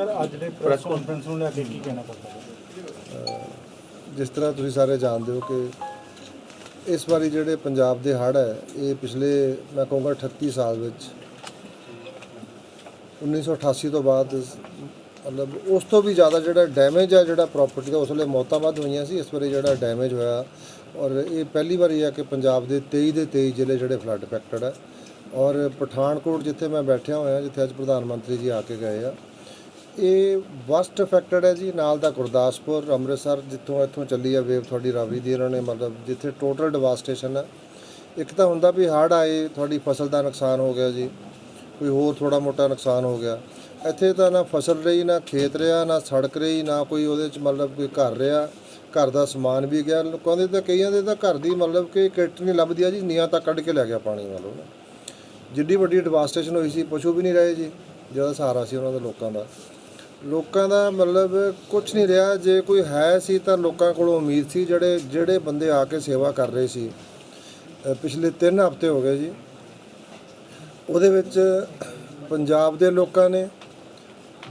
Sir ਅੱਜ ਦੇ press conference ਨੂੰ ਲੈ ਕੇ ਕੀ ਕਹਿਣਾ ਚਾਹੁੰਦੇ ਜਿਸ ਤਰ੍ਹਾਂ ਤੁਸੀਂ ਸਾਰੇ ਜਾਣਦੇ ਹੋ ਕਿ ਇਸ ਵਾਰੀ ਜਿਹੜੇ ਪੰਜਾਬ ਦੇ ਹੜ੍ਹ ਹੈ ਇਹ ਪਿਛਲੇ ਮੈਂ ਕਹੂੰਗਾ 38 ਸਾਲ ਵਿੱਚ 1988 ਤੋਂ ਬਾਅਦ ਮਤਲਬ ਉਸ ਤੋਂ ਵੀ ਜ਼ਿਆਦਾ ਜਿਹੜਾ ਡੈਮੇਜ ਹੈ ਜਿਹੜਾ ਪ੍ਰਾਪਰਟੀ ਦਾ ਉਸ ਵੇਲੇ ਮੌਤਾਂ ਵੱਧ ਹੋਈਆਂ ਸੀ ਇਸ ਵਾਰੀ ਜਿਹੜਾ ਡੈਮੇਜ ਹੋਇਆ ਔਰ ਇਹ ਪਹਿਲੀ ਵਾਰੀ ਹੈ ਕਿ ਪੰਜਾਬ ਦੇ 23 ਦੇ 23 ਜ਼ਿਲ੍ਹੇ ਜਿਹੜੇ ਫਲੱਡ ਅਫੈਕਟਡ ਹੈ ਔਰ ਪਠਾਨਕੋਟ ਜਿੱਥੇ ਮੈਂ ਬੈਠਿਆ ਹੋਇਆ ਜਿੱਥੇ ਅੱਜ ਪ੍ਰਧਾਨ ਮੰਤਰੀ ਜੀ ਆ ਕੇ ਗਏ ਆ ਇਹ ਵਸਟ ਅਫੈਕਟਡ ਹੈ ਜੀ, ਨਾਲ ਦਾ ਗੁਰਦਾਸਪੁਰ, ਅੰਮ੍ਰਿਤਸਰ, ਜਿੱਥੋਂ ਇੱਥੋਂ ਚੱਲੀ ਆ ਵੇਵ ਤੁਹਾਡੀ ਰਾਵੀ ਦੀ ਇਹਨਾਂ ਨੇ, ਮਤਲਬ ਜਿੱਥੇ ਟੋਟਲ ਡਿਵਾਸਟੇਸ਼ਨ ਹੈ ਇੱਕ ਤਾਂ ਹੁੰਦਾ ਵੀ ਹੜ੍ਹ ਆਏ, ਤੁਹਾਡੀ ਫਸਲ ਦਾ ਨੁਕਸਾਨ ਹੋ ਗਿਆ ਜੀ, ਕੋਈ ਹੋਰ ਥੋੜਾ ਮੋਟਾ ਨੁਕਸਾਨ ਹੋ ਗਿਆ। ਇੱਥੇ ਤਾਂ ਨਾ ਫਸਲ ਰਹੀ, ਨਾ ਖੇਤ ਰਿਹਾ, ਨਾ ਸੜਕ ਰਹੀ, ਨਾ ਕੋਈ ਉਹਦੇ ਚ ਮਤਲਬ ਕੋਈ ਘਰ ਰਿਹਾ। ਘਰ ਦਾ ਸਮਾਨ ਵੀ ਗਿਆ, ਲੋਕਾਂ ਦੇ ਤਾਂ ਕਈਆਂ ਦੇ ਤਾਂ ਘਰ ਦੀ ਮਤਲਬ ਕਿ ਕਿੱਟ ਨਹੀਂ ਲੱਭਦੀ ਆ ਜੀ ਨੀਆਂ ਤਾਂ ਕੱਢ ਕੇ ਲੈ ਗਿਆ ਪਾਣੀ ਵਾਲੋਂ ਨਾ ਜਿੱਡੀ ਵੱਡੀ ਡਿਵਾਸਟੇਸ਼ਨ ਹੋਈ ਸੀ, ਪਸ਼ੂ ਵੀ ਨਹੀਂ ਰਹੇ ਜੀ ਜਿਹਦਾ ਸਹਾਰਾ ਸੀ ਉਹਨਾਂ ਦੇ ਲੋਕਾਂ ਦਾ। ਲੋਕਾਂ ਦਾ ਮਤਲਬ ਕੁਝ ਨਹੀਂ ਰਿਹਾ। ਜੇ ਕੋਈ ਹੈ ਸੀ ਤਾਂ ਲੋਕਾਂ ਕੋਲੋਂ ਉਮੀਦ ਸੀ ਜਿਹੜੇ ਜਿਹੜੇ ਬੰਦੇ ਆ ਕੇ ਸੇਵਾ ਕਰ ਰਹੇ ਸੀ। ਪਿਛਲੇ 3 ਹਫ਼ਤੇ ਹੋ ਗਏ ਜੀ। ਉਹਦੇ ਵਿੱਚ ਪੰਜਾਬ ਦੇ ਲੋਕਾਂ ਨੇ,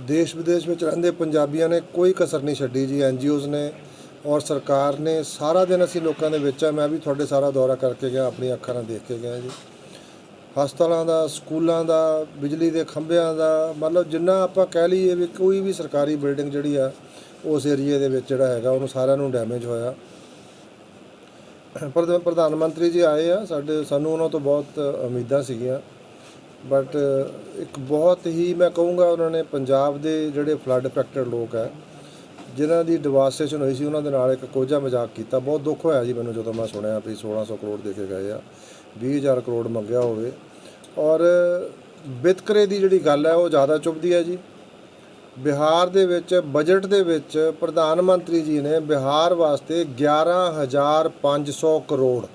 ਦੇਸ਼ ਵਿਦੇਸ਼ ਵਿੱਚ ਰਹਿੰਦੇ ਪੰਜਾਬੀਆਂ ਨੇ ਕੋਈ ਕਸਰ ਨਹੀਂ ਛੱਡੀ ਜੀ। ਐਨਜੀਓਜ਼ ਨੇ ਔਰ ਸਰਕਾਰ ਨੇ ਸਾਰਾ ਦਿਨ ਅਸੀਂ ਲੋਕਾਂ ਦੇ ਵਿੱਚ ਆ। ਮੈਂ ਵੀ ਤੁਹਾਡੇ ਸਾਰਾ ਦੌਰਾ ਕਰਕੇ ਗਿਆ ਆਪਣੀ ਅੱਖਾਂ ਨਾਲ ਦੇਖ ਕੇ ਗਿਆ ਜੀ। ਹਸਪਤਾਲਾਂ ਦਾ, ਸਕੂਲਾਂ ਦਾ, ਬਿਜਲੀ ਦੇ ਖੰਭਿਆਂ ਦਾ, ਮਤਲਬ ਜਿੰਨਾ ਆਪਾਂ ਕਹਿ ਲਈਏ ਵੀ ਕੋਈ ਵੀ ਸਰਕਾਰੀ ਬਿਲਡਿੰਗ ਜਿਹੜੀ ਆ, ਉਸ ਏਰੀਏ ਦੇ ਵਿੱਚ ਜਿਹੜਾ ਹੈਗਾ, ਉਹਨੂੰ ਸਾਰਿਆਂ ਨੂੰ ਡੈਮੇਜ ਹੋਇਆ। ਪ੍ਰਧ- ਪ੍ਰਧਾਨ ਮੰਤਰੀ ਜੀ ਆਏ ਆ, ਸਾਡੇ, ਸਾਨੂੰ ਉਹਨਾਂ ਤੋਂ ਬਹੁਤ ਉਮੀਦਾਂ ਸੀਗੀਆਂ। ਬਟ ਇੱਕ ਬਹੁਤ ਹੀ ਮੈਂ ਕਹੂੰਗਾ ਉਹਨਾਂ ਨੇ ਪੰਜਾਬ ਦੇ ਜਿਹੜੇ ਫਲੱਡ ਅਫੈਕਟਡ ਲੋਕ ਹੈ ਜਿਨ੍ਹਾਂ ਦੀ ਡਿਵਾਸਟੇਸ਼ਨ ਹੋਈ ਸੀ, ਉਹਨਾਂ ਦੇ ਨਾਲ ਇੱਕ ਕੋਝਾ ਮਜ਼ਾਕ ਕੀਤਾ। ਬਹੁਤ ਦੁੱਖ ਹੋਇਆ ਜੀ ਮੈਨੂੰ ਜਦੋਂ ਮੈਂ ਸੁਣਿਆ ਵੀ 1600 ਕਰੋੜ ਦੇ ਕੇ ਗਏ ਆ। 20000 ਕਰੋੜ ਮੰਗਿਆ ਹੋਵੇ। ਔਰ ਵਿਤਕਰੇ ਦੀ ਜਿਹੜੀ ਗੱਲ ਹੈ, ਉਹ ਜ਼ਿਆਦਾ ਚੁੱਭਦੀ ਹੈ ਜੀ। ਬਿਹਾਰ ਦੇ ਵਿੱਚ, ਬਜਟ ਦੇ ਵਿੱਚ ਪ੍ਰਧਾਨ ਮੰਤਰੀ ਜੀ ਨੇ ਬਿਹਾਰ ਵਾਸਤੇ 11500 ਕਰੋੜ।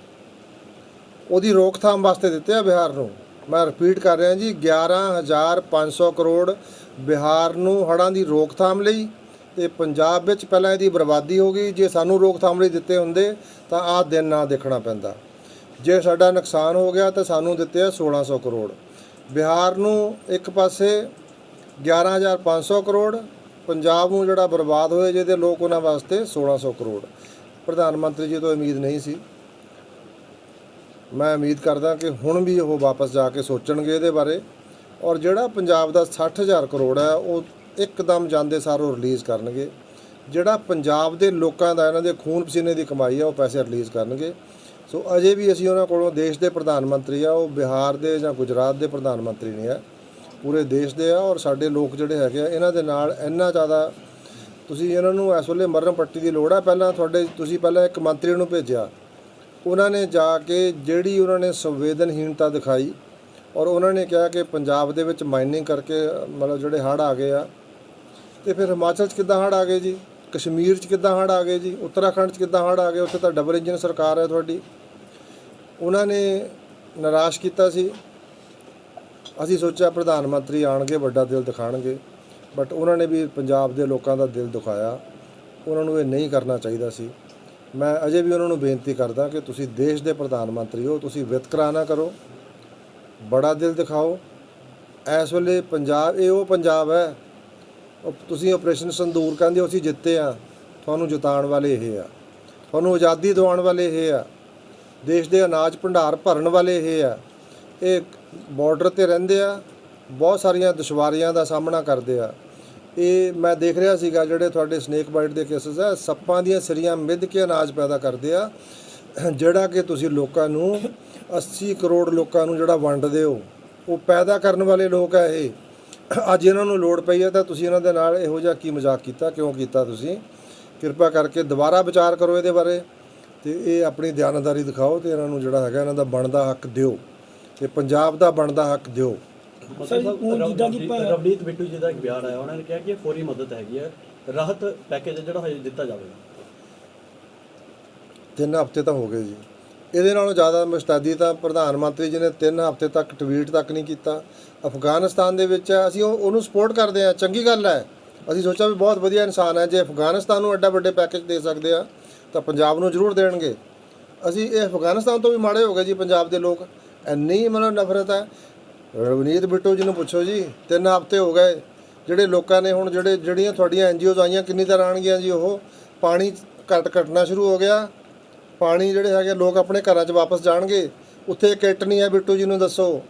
ਉਹਦੀ ਰੋਕਥਾਮ ਵਾਸਤੇ ਦਿੱਤੇ ਆ ਬਿਹਾਰ ਨੂੰ। ਮੈਂ ਰਿਪੀਟ ਕਰ ਰਿਹਾ ਜੀ 11500 ਕਰੋੜ ਬਿਹਾਰ ਨੂੰ ਹੜ੍ਹਾਂ ਦੀ ਰੋਕਥਾਮ ਲਈ। ਤੇ ਪੰਜਾਬ ਵਿੱਚ ਪਹਿਲਾਂ ਇਹਦੀ ਬਰਬਾਦੀ ਹੋ ਗਈ। ਜੇ ਸਾਨੂੰ ਰੋਕਥਾਮ ਲਈ ਦਿੱਤੇ ਹੁੰਦੇ, ਤਾਂ ਆਹ ਦਿਨ ਨਾ ਦੇਖਣਾ ਪੈਂਦਾ। ਜੇ ਸਾਡਾ ਨੁਕਸਾਨ ਹੋ ਗਿਆ ਤਾਂ ਸਾਨੂੰ ਦਿੱਤੇ ਆ 1600 ਕਰੋੜ। ਬਿਹਾਰ ਨੂੰ ਇੱਕ ਪਾਸੇ 11500 ਕਰੋੜ, ਪੰਜਾਬ ਨੂੰ ਜਿਹੜਾ ਬਰਬਾਦ ਹੋਏ ਜਿਹਦੇ ਲੋਕ ਉਹਨਾਂ ਵਾਸਤੇ 1600 ਕਰੋੜ। ਪ੍ਰਧਾਨ ਮੰਤਰੀ ਜੀ ਤੋਂ ਉਮੀਦ ਨਹੀਂ ਸੀ। ਮੈਂ ਉਮੀਦ ਕਰਦਾ ਕਿ ਹੁਣ ਵੀ ਉਹ ਵਾਪਸ ਜਾ ਕੇ ਸੋਚਣਗੇ ਇਹਦੇ ਬਾਰੇ। ਔਰ ਜਿਹੜਾ ਪੰਜਾਬ ਦਾ 60000 ਕਰੋੜ ਹੈ, ਉਹ ਇੱਕਦਮ ਜਾਂਦੇ ਸਾਰ ਉਹ ਰਿਲੀਜ਼ ਕਰਨਗੇ। ਜਿਹੜਾ ਪੰਜਾਬ ਦੇ ਲੋਕਾਂ ਦਾ ਇਹਨਾਂ ਦੇ ਖੂਨ ਪਸੀਨੇ ਦੀ ਕਮਾਈ ਹੈ, ਉਹ ਪੈਸੇ ਰਿਲੀਜ਼ ਕਰਨਗੇ। ਸੋ ਅਜੇ ਵੀ ਅਸੀਂ ਉਹਨਾਂ ਕੋਲੋਂ ਦੇਸ਼ ਦੇ ਪ੍ਰਧਾਨ ਮੰਤਰੀ ਆ, ਉਹ ਬਿਹਾਰ ਦੇ ਜਾਂ ਗੁਜਰਾਤ ਦੇ ਪ੍ਰਧਾਨ ਮੰਤਰੀ ਨਹੀਂ ਆ। ਪੂਰੇ ਦੇਸ਼ ਦੇ ਆ ਔਰ ਸਾਡੇ ਲੋਕ ਜਿਹੜੇ ਹੈਗੇ ਆ, ਇਹਨਾਂ ਦੇ ਨਾਲ ਇੰਨਾ ਜ਼ਿਆਦਾ ਤੁਸੀਂ ਇਹਨਾਂ ਨੂੰ ਇਸ ਵੇਲੇ ਮਰਨ ਪੱਟੀ ਦੀ ਲੋੜ ਆ। ਪਹਿਲਾਂ ਤੁਹਾਡੇ, ਤੁਸੀਂ ਪਹਿਲਾਂ ਇੱਕ ਮੰਤਰੀ ਨੂੰ ਭੇਜਿਆ। ਉਹਨਾਂ ਨੇ ਜਾ ਕੇ ਜਿਹੜੀ ਉਹਨਾਂ ਨੇ ਸੰਵੇਦਨਹੀਣਤਾ ਦਿਖਾਈ ਔਰ ਉਹਨਾਂ ਨੇ ਕਿਹਾ ਕਿ ਪੰਜਾਬ ਦੇ ਵਿੱਚ ਮਾਈਨਿੰਗ ਕਰਕੇ ਮਤਲਬ ਜਿਹੜੇ ਹੜ੍ਹ ਆ ਗਏ ਆ। ਤੇ ਫਿਰ ਹਿਮਾਚਲ 'ਚ ਕਿੱਦਾਂ ਹੜ੍ਹ ਆ ਗਏ ਜੀ? ਕਸ਼ਮੀਰ 'ਚ ਕਿੱਦਾਂ ਹੜ੍ਹ ਆ ਗਏ ਜੀ? ਉੱਤਰਾਖੰਡ 'ਚ ਕਿੱਦਾਂ ਹੜ੍ਹ ਆ ਗਏ? ਉੱਥੇ ਤਾਂ ਡਬਲ ਇੰਜਨ ਸਰਕਾਰ ਹੈ ਤੁਹਾਡੀ। ਉਹਨਾਂ ਨੇ ਨਿਰਾਸ਼ ਕੀਤਾ ਸੀ। ਅਸੀਂ ਸੋਚਿਆ ਪ੍ਰਧਾਨ ਮੰਤਰੀ ਆਣਗੇ ਵੱਡਾ ਦਿਲ ਦਿਖਾਣਗੇ ਬਟ ਉਹਨਾਂ ਨੇ ਵੀ ਪੰਜਾਬ ਦੇ ਲੋਕਾਂ ਦਾ ਦਿਲ ਦੁਖਾਇਆ। ਉਹਨਾਂ ਨੂੰ ਇਹ ਨਹੀਂ ਕਰਨਾ ਚਾਹੀਦਾ ਸੀ। ਮੈਂ ਅਜੇ ਵੀ ਉਹਨਾਂ ਨੂੰ ਬੇਨਤੀ ਕਰਦਾ ਕਿ ਤੁਸੀਂ ਦੇਸ਼ ਦੇ ਪ੍ਰਧਾਨ ਮੰਤਰੀ ਹੋ, ਤੁਸੀਂ ਵਿਤਕਰਾ ਨਾ ਕਰੋ, ਬੜਾ ਦਿਲ ਦਿਖਾਓ। ਇਸ ਵੇਲੇ ਪੰਜਾਬ, ਇਹ ਉਹ ਪੰਜਾਬ ਹੈ, ਉਹ ਤੁਸੀਂ ਆਪਰੇਸ਼ਨ ਸੰਦੂਰ ਕਹਿੰਦੇ ਹੋ, ਅਸੀਂ ਜਿੱਤੇ ਆ ਤੁਹਾਨੂੰ ਜਿਤਾਉਣ ਵਾਲੇ ਇਹ ਆ। ਤੁਹਾਨੂੰ ਆਜ਼ਾਦੀ ਦਿਵਾਉਣ ਵਾਲੇ ਇਹ ਆ। ਦੇਸ਼ ਦੇ ਅਨਾਜ ਭੰਡਾਰ ਭਰਨ ਵਾਲੇ ਇਹ ਆ। ਇਹ ਬਾਰਡਰ ਤੇ ਰਹਿੰਦੇ ਆ। ਬਹੁਤ ਸਾਰੀਆਂ ਦੁਸ਼ਵਾਰੀਆਂ ਦਾ ਸਾਹਮਣਾ ਕਰਦੇ ਆ। ਇਹ ਮੈਂ ਦੇਖ ਰਿਹਾ ਸੀਗਾ ਜਿਹੜੇ ਤੁਹਾਡੇ ਸਨੇਕ ਬਾਈਟ ਦੇ ਕੇਸਸ ਆ, ਸੱਪਾਂ ਦੀਆਂ ਸਰੀਆਂ ਮਿੱਧ ਕੇ ਅਨਾਜ ਪੈਦਾ ਕਰਦੇ ਆ। ਜਿਹੜਾ ਕਿ ਤੁਸੀਂ ਲੋਕਾਂ ਨੂੰ 80 ਕਰੋੜ ਲੋਕਾਂ ਨੂੰ ਜਿਹੜਾ ਵੰਡਦੇ ਹੋ, ਉਹ ਪੈਦਾ ਕਰਨ ਵਾਲੇ ਲੋਕ ਆ ਇਹ। ਅੱਜ ਇਹਨਾਂ ਨੂੰ ਲੋੜ ਪਈ ਹੈ ਤਾਂ ਤੁਸੀਂ ਇਹਨਾਂ ਦੇ ਨਾਲ ਇਹੋ ਜਿਹਾ ਕੀ ਮਜ਼ਾਕ ਕੀਤਾ, ਕਿਉਂ ਕੀਤਾ ਤੁਸੀਂ? ਕਿਰਪਾ ਕਰਕੇ ਦੁਬਾਰਾ ਵਿਚਾਰ ਕਰੋ ਇਹਦੇ ਬਾਰੇ। ਤੇ ਇਹ ਆਪਣੀ ਦਿਆਨਤਦਾਰੀ ਦਿਖਾਓ ਤੇ ਇਹਨਾਂ ਨੂੰ ਜਿਹੜਾ ਹੈਗਾ ਇਹਨਾਂ ਦਾ ਬਣਦਾ ਹੱਕ ਦਿਓ ਤੇ ਪੰਜਾਬ ਦਾ ਬਣਦਾ ਹੱਕ ਦਿਓ। ਸਰ ਹੁਣ ਜਿੱਦਾਂ ਕਿ ਰਵਨੀਤ ਬਿੱਟੂ ਜੀ ਦਾ ਇੱਕ ਬਿਆਨ ਆਇਆ ਉਹਨਾਂ ਨੇ ਕਿਹਾ ਕਿ ਇਹ ਫੌਰੀ ਮਦਦ ਹੈਗੀ ਹੈ। ਰਾਹਤ ਪੈਕੇਜ ਜਿਹੜਾ ਹਜੇ ਦਿੱਤਾ ਜਾਵੇਗਾ। ਤਿੰਨ ਹਫ਼ਤੇ ਤਾਂ ਹੋ ਗਏ ਜੀ। ਇਹਦੇ ਨਾਲੋਂ ਜ਼ਿਆਦਾ ਮੁਸਤੈਦੀ ਤਾਂ ਪ੍ਰਧਾਨ ਮੰਤਰੀ ਜੀ ਨੇ ਤਿੰਨ ਹਫ਼ਤੇ ਤੱਕ ਟਵੀਟ ਤੱਕ ਨਹੀਂ ਕੀਤਾ। ਅਫਗਾਨਿਸਤਾਨ ਦੇ ਵਿੱਚ ਅਸੀਂ ਉਹ- ਉਹਨੂੰ ਸਪੋਰਟ ਕਰਦੇ ਹਾਂ ਚੰਗੀ ਗੱਲ ਹੈ। ਅਸੀਂ ਸੋਚਿਆ ਵੀ ਬਹੁਤ ਵਧੀਆ ਇਨਸਾਨ ਹੈ। ਜੇ ਅਫਗਾਨਿਸਤਾਨ ਨੂੰ ਐਡਾ ਵੱਡੇ ਪੈਕੇਜ ਦੇ ਸਕਦੇ ਆ ਤਾਂ ਪੰਜਾਬ ਨੂੰ ਜ਼ਰੂਰ ਦੇਣਗੇ। ਅਸੀਂ ਇਹ ਅਫਗਾਨਿਸਤਾਨ ਤੋਂ ਵੀ ਮਾੜੇ ਹੋ ਗਏ ਜੀ ਪੰਜਾਬ ਦੇ ਲੋਕ। ਇੰਨੀ ਮਤਲਬ ਨਫ਼ਰਤ ਹੈ। ਰਵਨੀਤ ਬਿੱਟੂ ਜੀ ਨੂੰ ਪੁੱਛੋ ਜੀ, ਤਿੰਨ ਹਫ਼ਤੇ ਹੋ ਗਏ। ਜਿਹੜੇ ਲੋਕਾਂ ਨੇ ਹੁਣ ਜਿਹੜੇ ਜਿਹੜੀਆਂ ਤੁਹਾਡੀਆਂ ਐਨਜੀਓਜ਼ ਆਈਆਂ, ਕਿੰਨੀ ਤਰ੍ਹਾਂ ਆਣਗੀਆਂ ਜੀ ਉਹ? ਪਾਣੀ ਘਟ ਘਟਣਾ ਸ਼ੁਰੂ ਹੋ ਗਿਆ। ਪਾਣੀ ਜਿਹੜੇ ਹੈਗੇ, ਲੋਕ ਆਪਣੇ ਘਰਾਂ 'ਚ ਵਾਪਸ ਜਾਣਗੇ। ਉੱਥੇ ਕਿੱਟ ਨਹੀਂ ਹੈ ਬਿੱਟੂ ਜੀ ਨੂੰ ਦੱਸੋ।